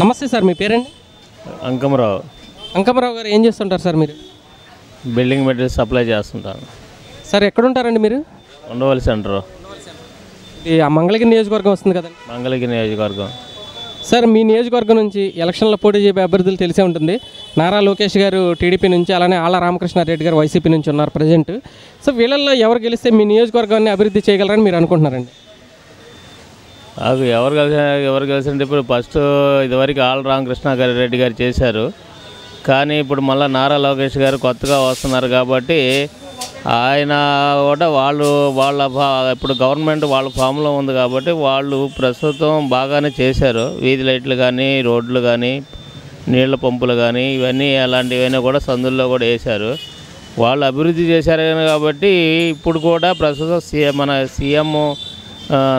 నమస్తే సార్ మీ పేరండి? అంకమరావు. అంకమరావు గారు ఏం చేస్తుంటారు సార్ మీరు? బిల్డింగ్ మెటీరియల్ సప్లై చేస్తుంటాను. సార్ ఎక్కడ ఉంటారండి మీరు? ఉండవల్లి సెంటర్. ఇది ఆ మంగళగిరి నియోజకవర్గం వస్తుంది కదండి. మంగళగిరి నియోజకవర్గం. సార్ మీ నియోజకవర్గం నుంచి ఎలక్షన్లో పోటీ చేయబోయే అభ్యర్థులు తెలిసే ఉంటుంది. నారా లోకేష్ గారు టీడీపీ నుంచి అలానే ఆళ్ళ రామకృష్ణారెడ్డి గారు వైసీపీ నుంచి ఉన్నారు ప్రజెంట్ సో వీళ్ళల్లో ఎవరు గెలిస్తే మీ నియోజకవర్గాన్ని అభివృద్ధి చేయగలరని మీరు అనుకుంటున్నారండి? నాకు ఎవరు కలిసి ఎవరు కలిసి ఇప్పుడు ఫస్ట్ ఇదివరకు ఆల్ రామకృష్ణ గారి రెడ్డి గారు చేశారు. కానీ ఇప్పుడు మళ్ళీ నారా లోకేష్ గారు కొత్తగా వస్తున్నారు కాబట్టి ఆయన కూడా వాళ్ళు వాళ్ళ ఇప్పుడు గవర్నమెంట్ వాళ్ళ ఫామ్లో ఉంది కాబట్టి వాళ్ళు ప్రస్తుతం బాగానే చేశారు. వీధి లైట్లు కానీ రోడ్లు కానీ నీళ్ళ పంపులు కానీ ఇవన్నీ అలాంటివన్నీ కూడా సందుల్లో కూడా వేశారు. వాళ్ళు అభివృద్ధి చేశారు కాబట్టి ఇప్పుడు కూడా ప్రస్తుతం సీఎం మన సీఎం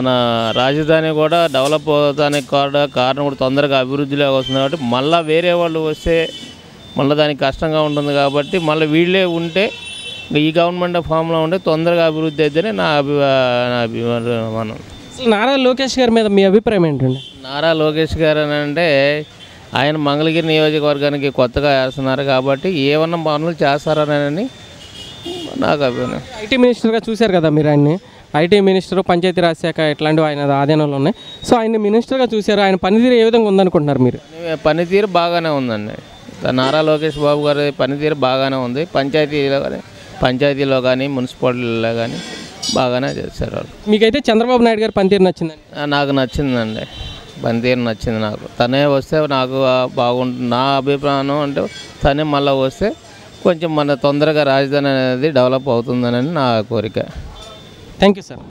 నా రాజధాని కూడా డెవలప్ అవుతానికి కూడా కారణం కూడా తొందరగా అభివృద్ధిలోకి వస్తుంది కాబట్టి మళ్ళీ వేరే వాళ్ళు వస్తే మళ్ళీ దానికి కష్టంగా ఉంటుంది కాబట్టి మళ్ళీ వీళ్ళే ఉంటే ఈ గవర్నమెంట్ ఫామ్లో ఉంటే తొందరగా అభివృద్ధి అయితేనే నా అభి నా అభిమానం. నారా లోకేష్ గారి మీద మీ అభిప్రాయం ఏంటండి? నారా లోకేష్ గారు అని అంటే ఆయన మంగళగిరి నియోజకవర్గానికి కొత్తగా వేస్తున్నారు కాబట్టి ఏమన్నా పనులు చేస్తారని నాకు అభిప్రాయం ఐటీ మినిస్టర్గా చూశారు కదా మీరు ఆయన్ని. ఐటీ మినిస్టర్ పంచాయతీరాజ్ శాఖ ఇట్లాంటివి ఆయన ఆధీనంలో ఉన్నాయి. సో ఆయన మినిస్టర్గా చూశారు. ఆయన పనితీరు ఏ విధంగా ఉందనుకుంటున్నారు మీరు? పనితీరు బాగానే ఉందండి. నారా లోకేష్ బాబు గారి పనితీరు బాగానే ఉంది. పంచాయతీలో కానీ పంచాయతీలో కానీ మున్సిపాలిటీలో కానీ బాగానే చేశారు వాళ్ళు. మీకైతే చంద్రబాబు నాయుడు గారి పనితీరు నచ్చిందండి? నాకు నచ్చిందండి. పనితీరు నచ్చింది నాకు. తనే వస్తే నాకు బాగుంటుంది నా అభిప్రాయం అంటే తనే మళ్ళీ వస్తే కొంచెం మన తొందరగా రాజధాని అనేది డెవలప్ అవుతుందని నా కోరిక. Thank you sir.